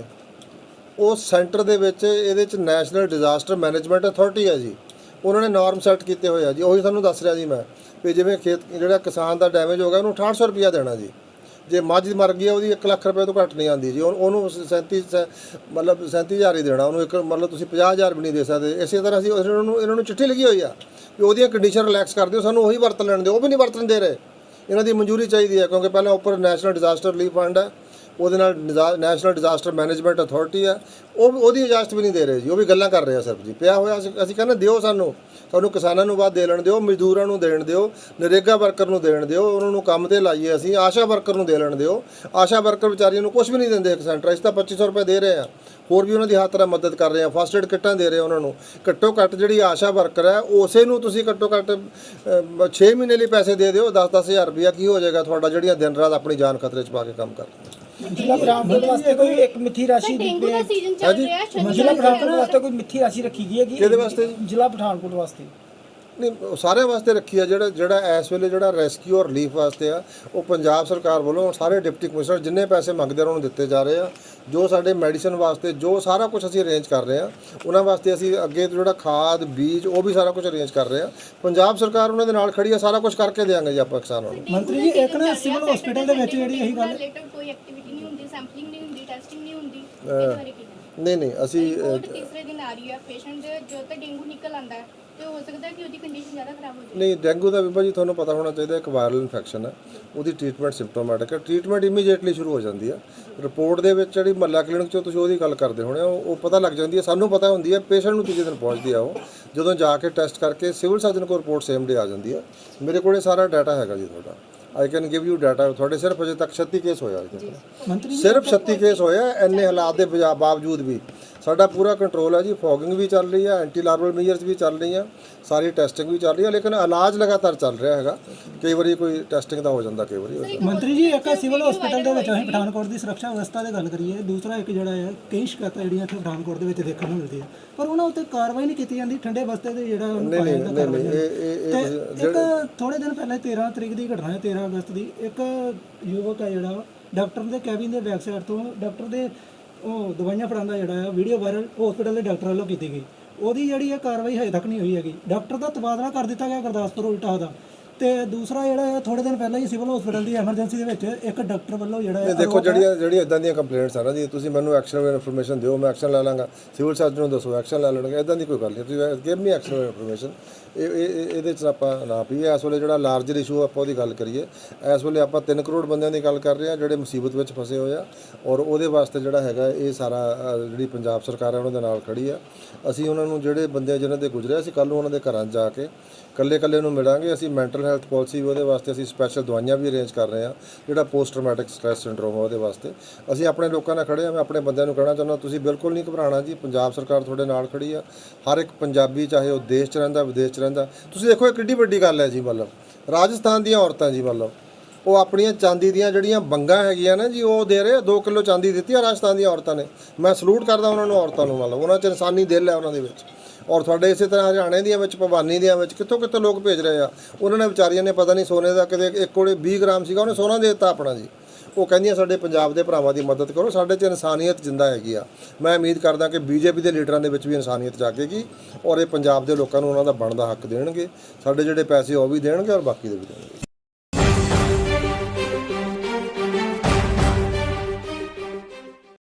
ਉਹ ਸੈਂਟਰ ਦੇ ਵਿੱਚ ਇਹਦੇ ਚ ਨੈਸ਼ਨਲ ਡਿਜ਼ਾਸਟਰ ਮੈਨੇਜਮੈਂਟ ਅਥਾਰਟੀ ਹੈ ਜੀ। ਉਹਨਾਂ ਨੇ ਨਾਰਮ ਸੈੱਟ ਕੀਤੇ ਹੋਏ ਆ ਜੀ। ਉਹੀ ਤੁਹਾਨੂੰ ਦੱਸ ਰਿਹਾ ਜੀ ਮੈਂ ਵੀ ਜਿਵੇਂ ਖੇਤ ਜਿਹੜਾ ਕਿਸਾਨ ਦਾ ਡੈਮੇਜ ਹੋ ਗਿਆ ਉਹਨੂੰ 6800 ਰੁਪਇਆ ਦੇਣਾ ਜੀ। ਜੇ ਮੱਝ ਮਰ ਗਈ ਆ, ਉਹਦੀ 1 ਲੱਖ ਰੁਪਏ ਤੋਂ ਘੱਟ ਨਹੀਂ ਆਉਂਦੀ ਜੀ। ਉਹਨੂੰ- ਉਹਨੂੰ 37 ਸੈ- ਮਤਲਬ 37000 ਹੀ ਦੇਣਾ। ਉਹਨੂੰ ਇੱਕ ਮਤਲਬ ਤੁਸੀਂ 50000 ਵੀ ਨਹੀਂ ਦੇ ਸਕਦੇ। ਇਸੇ ਤਰ੍ਹਾਂ ਅਸੀਂ ਇਹਨਾਂ ਨੂੰ ਇਹਨਾਂ ਨੂੰ ਚਿੱਠੀ ਲਿਖੀ ਹੋਈ ਆ ਵੀ ਉਹਦੀਆਂ ਕੰਡੀਸ਼ਨ ਰਿਲੈਕਸ ਕਰ ਦਿਓ ਸਾਨੂੰ ਉਹੀ ਵਰਤ ਲੈਣ ਦਿਓ। ਉਹ ਵੀ ਨਹੀਂ ਵਰਤਣ ਦੇ ਰਹੇ। ਇਹਨਾਂ ਦੀ ਮਨਜ਼ੂਰੀ ਚਾਹੀਦੀ ਹੈ ਕਿਉਂਕਿ ਪਹਿਲਾਂ ਉੱਪਰ ਨੈਸ਼ਨਲ ਡਿਜ਼ਾਸਟਰ ਰਿਲੀਫ ਫੰਡ ਹੈ। ਉਹਦੇ ਨਾਲ ਨੈਸ਼ਨਲ ਡਿਜ਼ਾਸਟਰ ਮੈਨੇਜਮੈਂਟ ਅਥਾਰਟੀ ਹੈ ਉਹ, ਉਹਦੀ ਇਜਾਜ਼ਤ ਵੀ ਨਹੀਂ ਦੇ ਰਹੇ ਜੀ, ਉਹ ਵੀ ਗੱਲਾਂ ਕਰ ਰਹੇ ਆ ਸਿਰਫ ਜੀ। ਪਿਆ ਹੋਇਆ ਅਸੀਂ ਅਸੀਂ ਕਹਿੰਦੇ ਦਿਓ ਸਾਨੂੰ ਸਾਨੂੰ ਕਿਸਾਨਾਂ ਨੂੰ ਬਾਅਦ ਦੇ ਲੈਣ ਦਿਓ, ਮਜ਼ਦੂਰਾਂ ਨੂੰ ਦੇਣ ਦਿਓ, ਨਰੇਗਾ ਵਰਕਰ ਨੂੰ ਦੇਣ ਦਿਓ, ਉਹਨਾਂ ਨੂੰ ਕੰਮ ਤੇ ਲਾਈਏ ਅਸੀਂ, ਆਸ਼ਾ ਵਰਕਰ ਨੂੰ ਦੇ ਲੈਣ ਦਿਓ। ਆਸ਼ਾ ਵਰਕਰ ਵਿਚਾਰੀਆਂ ਨੂੰ ਕੁਝ ਵੀ ਨਹੀਂ ਦਿੰਦੇ ਇੱਕ ਸੈਂਟਰ ਅਸੀਂ ਤਾਂ 2500 ਰੁਪਏ ਦੇ ਰਹੇ ਆ। ਹੋਰ ਵੀ ਉਹਨਾਂ ਦੀ ਹਰ ਤਰ੍ਹਾਂ ਮਦਦ ਕਰ ਰਹੇ ਆ ਫਸਟ ਏਡ ਕਿੱਟਾਂ ਦੇ ਰਹੇ ਉਹਨਾਂ ਨੂੰ। ਘੱਟੋ ਘੱਟ ਜਿਹੜੀ ਆਸ਼ਾ ਵਰਕਰ ਹੈ, ਉਸੇ ਨੂੰ ਤੁਸੀਂ ਘੱਟੋ ਘੱਟ 6 ਮਹੀਨੇ ਲਈ ਪੈਸੇ ਦੇ ਦਿਓ 10-10000 ਰੁਪਇਆ ਕੀ ਹੋ ਜਾਏਗਾ ਤੁਹਾਡਾ, ਜਿਹੜੀਆਂ ਦਿਨ ਰਾਤ ਆਪਣੀ ਜਾਨ ਖਤਰੇ 'ਚ ਪਾ ਕੇ ਕੰਮ ਕਰਦੇ ਜ਼ਿਲ੍ਹਾ ਪਠਾਨਕੋਟ ਵਾਸਤੇ ਕੋਈ ਇੱਕ ਮਿੱਥੀ ਰਾਸ਼ੀ ਦੀ ਡੇਂਗੂ ਦਾ ਸੀਜ਼ਨ ਚੱਲ ਰਿਹਾ ਜ਼ਿਲ੍ਹਾ ਸ਼ਨੀਵਾਰ ਪਠਾਨਕੋਟ ਵਾਸਤੇ ਕੋਈ ਮਿੱਥੀ ਰਾਸ਼ੀ ਰੱਖੀ ਗਈ ਹੈ ਕਿ ਕਿਹਦੇ ਵਾਸਤੇ ਜੀ? ਜ਼ਿਲ੍ਹਾ ਪਠਾਨਕੋਟ ਵਾਸਤੇ। ਨਹੀਂ ਉਹ ਸਾਰਿਆਂ ਵਾਸਤੇ ਰੱਖੀ ਆ ਜਿਹੜਾ ਜਿਹੜਾ ਇਸ ਵੇਲੇ ਜਿਹੜਾ ਰੈਸਕਿਊ ਔਰ ਰਿਲੀਫ ਵਾਸਤੇ ਆ ਉਹ ਪੰਜਾਬ ਸਰਕਾਰ ਵੱਲੋਂ ਸਾਰੇ ਡਿਪਟੀ ਕਮਿਸ਼ਨਰ ਜਿੰਨੇ ਪੈਸੇ ਮੰਗਦੇ ਆ ਉਹਨਾਂ ਨੂੰ ਦਿੱਤੇ ਜਾ ਰਹੇ ਆ। ਜੋ ਸਾਡੇ ਮੈਡੀਸਨ ਵਾਸਤੇ ਜੋ ਸਾਰਾ ਕੁਝ ਅਸੀਂ ਅਰੇਂਜ ਕਰ ਰਹੇ ਆ ਉਹਨਾਂ ਵਾਸਤੇ ਅਸੀਂ ਅੱਗੇ ਤੋਂ ਜਿਹੜਾ ਖਾਦ ਬੀਜ ਉਹ ਵੀ ਸਾਰਾ ਕੁਝ ਅਰੇਂਜ ਕਰ ਰਹੇ ਆ। ਪੰਜਾਬ ਸਰਕਾਰ ਉਹਨਾਂ ਦੇ ਨਾਲ ਖੜੀ ਆ ਸਾਰਾ ਕੁਝ ਕਰਕੇ ਦੇਵਾਂਗੇ ਜੀ ਆਪਾਂ ਕਿਸਾਨਾਂ ਨੂੰ। ਮੰਤਰੀ ਜੀ ਇੱਕ ਨਾ ਸਿਵਲ ਹਸਪੀਟਲ ਦੇ ਵਿੱਚ ਜਿਹੜੀ ਇਹੀ ਗੱਲ ਰਿਲੇਟਡ ਕੋਈ ਐਕਟੀਵਿਟੀ ਸੈਂਪਲਿੰਗ ਨਹੀਂ ਹੁੰਦੀ ਟੈਸਟਿੰਗ ਨਹੀਂ ਹੁੰਦੀ ਇਹਦੇ ਬਾਰੇ ਕੀ ਕਹਿਣਾ? ਨਹੀਂ ਨਹੀਂ ਅਸੀਂ ਰਿਪੋਰਟ ਤੀਸਰੇ ਦਿਨ ਆ ਰਹੀ ਹੈ ਪੇਸ਼ੈਂਟ ਜੋ ਤੇ ਡੇਂਗੂ ਨਿਕਲ ਆਂਦਾ ਹੈ ਤੇ ਹੋ ਸਕਦਾ ਹੈ ਕਿ ਉਹਦੀ ਕੰਡੀਸ਼ਨ ਜ਼ਿਆਦਾ ਖਰਾਬ ਹੋ ਜਾਏ ਨਹੀਂ ਡੈਂਗੂ ਦਾ ਵੀ ਭਾਜੀ ਤੁਹਾਨੂੰ ਪਤਾ ਹੋਣਾ ਚਾਹੀਦਾ ਇੱਕ ਵਾਇਰਲ ਇਨਫੈਕਸ਼ਨ ਹੈ ਉਹਦੀ ਟ੍ਰੀਟਮੈਂਟ ਸਿੰਪਟੋਮੈਟਿਕ ਹੈ ਟ੍ਰੀਟਮੈਂਟ ਇਮੀਡੀਏਟਲੀ ਸ਼ੁਰੂ ਹੋ ਜਾਂਦੀ ਹੈ। ਰਿਪੋਰਟ ਦੇ ਵਿੱਚ ਜਿਹੜੀ ਮੱਲਾ ਕਲੀਨਿਕ ਚੋਂ ਤੁਸੀਂ ਉਹਦੀ ਗੱਲ ਕਰਦੇ ਹੋਣੇ ਹੋ ਉਹ ਪਤਾ ਲੱਗ ਜਾਂਦੀ ਹੈ ਸਾਨੂੰ ਪਤਾ ਹੁੰਦੀ ਹੈ ਪੇਸ਼ੈਂਟ ਨੂੰ ਤੀਜੇ ਦਿਨ ਪਹੁੰਚਦੀ ਆ ਉਹ ਜਦੋਂ ਜਾ ਕੇ ਟੈਸਟ ਕਰਕੇ ਸਿਵਲ ਸਰਜਨ ਕੋਲ ਰਿਪੋਰਟ ਸੇਮ ਡੇ ਆ ਜਾਂਦੀ ਹੈ। ਮੇਰੇ ਕੋਲੇ ਸਾਰਾ ਡਾਟਾ ਹੈਗਾ ਜੀ ਤੁਹਾਡਾ। I can give you data ਤੁਹਾਡੇ ਸਿਰਫ ਅਜੇ ਤੱਕ 36 ਕੇਸ ਹੋਇਆ ਮੰਤਰੀ ਸਿਰਫ 36 ਕੇਸ ਹੋਇਆ ਇੰਨੇ ਹਾਲਾਤ ਦੇ ਬਾਵਜੂਦ ਵੀ। ਸਾਡਾ ਪੂਰਾ ਕੰਟਰੋਲ ਹੈ ਜੀ। ਫੌਗਿੰਗ ਵੀ ਚੱਲ ਰਹੀ ਹੈ ਐਂਟੀ ਲਾਰਵਲ ਮੇਜਰਸ ਵੀ ਚੱਲ ਰਹੀਆਂ ਸਾਰੀ ਟੈਸਟਿੰਗ ਵੀ ਚੱਲ ਰਹੀ ਹੈ ਲੇਕਿਨ ਇਲਾਜ ਲਗਾਤਾਰ ਚੱਲ ਰਿਹਾ ਹੈਗਾ। ਕਈ ਵਾਰੀ ਕੋਈ ਟੈਸਟਿੰਗ ਦਾ ਹੋ ਜਾਂਦਾ ਕਈ ਵਾਰੀ ਮੰਤਰੀ ਜੀ ਇੱਕ ਸਿਵਲ ਹਸਪੀਟਲ ਦੇ ਵਿੱਚ ਅਸੀਂ ਪਠਾਨਕੋਟ ਦੀ ਸੁਰੱਖਿਆ ਵਿਵਸਥਾ ਦੀ ਗੱਲ ਕਰੀਏ ਦੂਸਰਾ ਇੱਕ ਜਿਹੜਾ ਹੈ ਕਈ ਸ਼ਿਕਾਇਤਾਂ ਜਿਹੜੀਆਂ ਇੱਥੇ ਪਠਾਨਕੋਟ ਦੇ ਵਿੱਚ ਦੇਖਣ ਨੂੰ ਮਿਲਦੀਆਂ। ਪਰ ਉਹਨਾਂ ਉੱਤੇ ਕਾਰਵਾਈ ਨਹੀਂ ਕੀਤੀ ਜਾਂਦੀ ਠੰਡੇ ਬਸਤੇ ਦੇ ਜਿਹੜਾ ਨਹੀਂ ਨਹੀਂ ਨਹੀਂ ਇਹ ਇੱਕ ਥੋੜੇ ਦਿਨ ਪਹਿਲਾਂ 13 ਤਰੀਕ ਦੀ ਘਟਨਾ ਹੈ 13 ਅਗਸਤ ਦੀ ਇੱਕ ਯੁਵਕ ਹੈ ਜਿਹੜਾ ਡਾਕਟਰ ਦੇ ਕੈਬਿਨ ਦੇ ਬੈਕ ਸਾਈਡ ਤੋਂ ਡਾਕਟਰ ਦੇ ਉਹ ਦਵਾਈਆਂ ਫੜਾਉਂਦਾ ਜਿਹੜਾ ਹੈ ਵੀਡੀਓ ਵਾਇਰਲ ਹਸਪੀਟਲ ਦੇ ਡਾਕਟਰ ਵੱਲੋਂ ਕੀਤੀ ਗਈ। ਉਹਦੀ ਜਿਹੜੀ ਹੈ ਕਾਰਵਾਈ ਹਜੇ ਤੱਕ ਨਹੀਂ ਹੋਈ ਹੈਗੀ। ਡਾਕਟਰ ਦਾ ਤਬਾਦਲਾ ਕਰ ਦਿੱਤਾ ਗਿਆ ਗੁਰਦਾਸਪੁਰ ਉਲਟਾ ਦਾ ਤੇ ਦੂਸਰਾ ਜਿਹੜਾ ਥੋੜੇ ਦਿਨ ਪਹਿਲਾਂ ਹੀ ਸਿਵਲ ਹਸਪੀਟਲ ਦੀ ਐਮਰਜੈਂਸੀ ਦੇ ਵਿੱਚ ਇੱਕ ਡਾਕਟਰ ਵੱਲੋਂ ਜਿਹੜਾ ਇਹ ਹੈ ਦੇਖੋ ਜਿਹੜੀਆਂ ਜਿਹੜੀਆਂ ਇਦਾਂ ਦੀਆਂ ਕੰਪਲੇਂਟਸ ਆ ਨਾ ਜੀ ਤੁਸੀਂ ਮੈਨੂੰ ਐਕਸ਼ਨੇਬਲ ਇਨਫੋਰਮੇਸ਼ਨ ਦਿਓ ਮੈਂ ਐਕਸ਼ਨ ਲੈ ਲਾਂਗਾ। ਸਿਵਲ ਸਰਜਨ ਨੂੰ ਦੱਸੋ ਐਕਸ਼ਨ ਲੈ ਲੈਣਗੇ ਇਦਾਂ ਦੀ ਕੋਈ ਗੱਲ ਨਹੀਂ। ਤੁਸੀਂ ਗਿਵ ਮੀ ਐਕਸ਼ਨੇਬਲ ਇਨਫੋਰਮੇਸ਼ਨ ਇਹ ਇਹ ਇਹਦੇ ਚ ਆਪਾਂ ਨਾ ਪਈਏ ਇਸ ਵੇਲੇ ਜਿਹੜਾ ਲਾਰਜਰ ਇਸ਼ੂ ਆਪਾਂ ਉਹਦੀ ਗੱਲ ਕਰੀਏ। ਇਸ ਵੇਲੇ ਆਪਾਂ 3 ਕਰੋੜ ਬੰਦਿਆਂ ਦੀ ਗੱਲ ਕਰ ਰਹੇ ਹਾਂ ਜਿਹੜੇ ਮੁਸੀਬਤ ਵਿੱਚ ਫਸੇ ਹੋਏ ਆ ਔਰ ਉਹਦੇ ਵਾਸਤੇ ਜਿਹੜਾ ਹੈਗਾ ਇਹ ਸਾਰਾ ਅ, ਜਿਹੜੀ ਪੰਜਾਬ ਸਰਕਾਰ ਹੈ ਉਹਨਾਂ ਦੇ ਨਾਲ ਖੜੀ ਆ। ਅਸੀਂ ਉਹਨਾਂ ਨੂੰ ਜਿਹੜੇ ਬੰਦੇ ਜਿਨ੍ਹਾਂ ਦੇ ਗੁਜ਼ਰਿਆ ਅਸੀਂ ਕੱਲ ਨੂੰ ਉਹਨਾਂ ਦੇ ਘਰਾਂ 'ਚ ਜਾ ਕੇ ਕੱਲੇ ਕੱਲੇ ਨੂੰ ਮਿਲਾਂਗੇ। ਅਸੀਂ ਮੈਂਟਲ ਹੈਲਥ ਪਾਲਿਸੀ ਵੀ ਉਹਦੇ ਵਾਸਤੇ ਅਸੀਂ ਸਪੈਸ਼ਲ ਦਵਾਈਆਂ ਵੀ ਅਰੇਂਜ ਕਰ ਰਹੇ ਹਾਂ ਜਿਹੜਾ ਪੋਸਟ ਟਰਾਮੈਟਿਕ ਸਟ੍ਰੈਸ ਸਿੰਡਰੋਮ ਆ ਉਹਦੇ ਵਾਸਤੇ। ਅਸੀਂ ਆਪਣੇ ਲੋਕਾਂ ਨਾਲ ਖੜੇ ਆ ਮੈਂ ਆਪਣੇ ਬੰਦਿਆਂ ਨੂੰ ਕਹਿਣਾ ਚਾਹੁੰਦਾ ਤੁਸੀਂ ਬਿਲਕੁਲ ਨਹੀਂ ਘਬਰਾਣਾ ਜੀ। ਪੰਜਾਬ ਸਰਕਾਰ ਤੁਹਾਡੇ ਨਾਲ ਖੜੀ ਆ। ਹਰ ਇੱਕ ਪੰਜਾਬੀ ਚਾਹੇ ਉਹ ਦੇਸ਼ 'ਚ ਰਹਿੰਦਾ ਵਿਦੇਸ਼ 'ਚ ਰਹਿੰਦਾ। ਤੁਸੀਂ ਦੇਖੋ, ਇਹ ਕਿੱਡੀ ਵੱਡੀ ਗੱਲ ਹੈ ਜੀ ਮਤਲਬ। ਰਾਜਸਥਾਨ ਦੀਆਂ ਔਰਤਾਂ ਜੀ ਮਤਲਬ। ਉਹ ਆਪਣੀਆਂ ਚਾਂਦੀ ਦੀਆਂ ਜਿਹੜੀਆਂ ਬੰਗਾਂ ਹੈਗੀਆਂ ਨਾ ਜੀ, ਉਹ ਦੇ ਰਹੇ 2 ਕਿਲੋ ਚਾਂਦੀ ਦਿੱਤੀ ਆ ਰਾਜਸਥਾਨ ਦੀਆਂ ਔਰਤਾਂ ਨੇ। ਮੈਂ ਸਲੂਟ ਕਰਦਾ ਉਹਨਾਂ ਨੂੰ, ਔਰਤਾਂ ਨੂੰ ਮਤਲਬ। ਉਹਨਾਂ 'ਚ ਇਨਸਾਨੀ ਦਿਲ ਹੈ ਉਹਨਾਂ ਦੇ ਵਿੱਚ। ਔਰ ਤੁਹਾਡੇ ਇਸੇ ਤਰ੍ਹਾਂ ਹਰਿਆਣੇ ਦੀਆਂ ਵਿੱਚ, ਭਵਾਨੀ ਦੀਆਂ ਵਿੱਚ ਕਿੱਥੋਂ ਕਿੱਥੋਂ ਲੋਕ ਭੇਜ ਰਹੇ ਆ? ਉਹਨਾਂ ਨੇ ਵਿਚਾਰੀਆਂ ਨੇ ਪਤਾ ਨਹੀਂ ਸੋਨੇ ਦਾ ਕਿਤੇ ਇੱਕ ਕੋਲੇ 20 ਗ੍ਰਾਮ ਸੀਗਾ, ਉਹਨੇ ਸੋਨਾ ਦੇ ਦਿੱਤਾ ਆਪਣਾ ਜੀ। ਉਹ ਕਹਿੰਦੀਆਂ ਸਾਡੇ ਪੰਜਾਬ ਦੇ ਭਰਾਵਾਂ ਦੀ ਮਦਦ ਕਰੋ, ਸਾਡੇ 'ਚ ਇਨਸਾਨੀਅਤ ਜਿੰਦਾ ਹੈਗੀ ਆ। ਮੈਂ ਉਮੀਦ ਕਰਦਾ ਕਿ ਬੀਜੇਪੀ ਦੇ ਲੀਡਰਾਂ ਦੇ ਵਿੱਚ ਵੀ ਇਨਸਾਨੀਅਤ ਜਾਗੇਗੀ ਔਰ ਇਹ ਪੰਜਾਬ ਦੇ ਲੋਕਾਂ ਨੂੰ ਉਹਨਾਂ ਦਾ ਬਣਦਾ ਹੱਕ ਦੇਣਗੇ। ਸਾਡੇ ਜਿਹੜੇ ਪੈਸੇ ਉਹ ਵੀ ਦੇਣਗੇ ਔਰ ਬਾਕੀ ਦੇ ਵੀ ਦੇਣਗੇ।